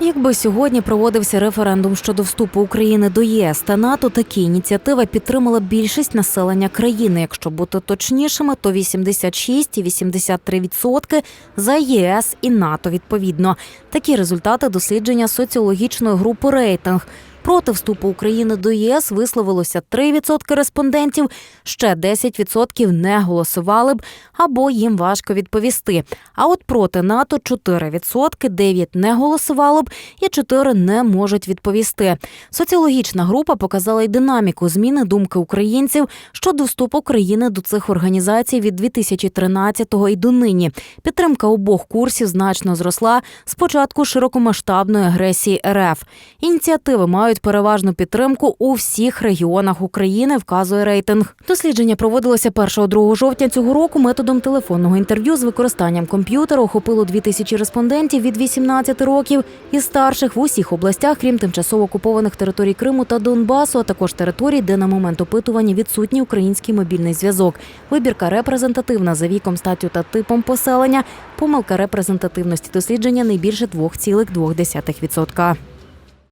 Якби сьогодні проводився референдум щодо вступу України до ЄС та НАТО, такі ініціативи підтримала більшість населення країни. Якщо бути точнішими, то 86 і 83 відсотки за ЄС і НАТО. Відповідно, такі результати дослідження соціологічної групи рейтинг. Проти вступу України до ЄС висловилося 3% респондентів, ще 10% не голосували б або їм важко відповісти. А от проти НАТО 4%, 9 не голосували б і 4 не можуть відповісти. Соціологічна група показала й динаміку зміни думки українців щодо вступу країни до цих організацій від 2013-го і до нині. Підтримка обох курсів значно зросла з початку широкомасштабної агресії РФ. Ініціативи мають переважну підтримку у всіх регіонах України, вказує рейтинг. Дослідження проводилося 1-2 жовтня цього року методом телефонного інтерв'ю з використанням комп'ютера. Охопило 2000 респондентів від 18 років і старших в усіх областях, крім тимчасово окупованих територій Криму та Донбасу, а також територій, де на момент опитування відсутній український мобільний зв'язок. Вибірка репрезентативна за віком, статтю та типом поселення. Помилка репрезентативності дослідження не більше 2,2%.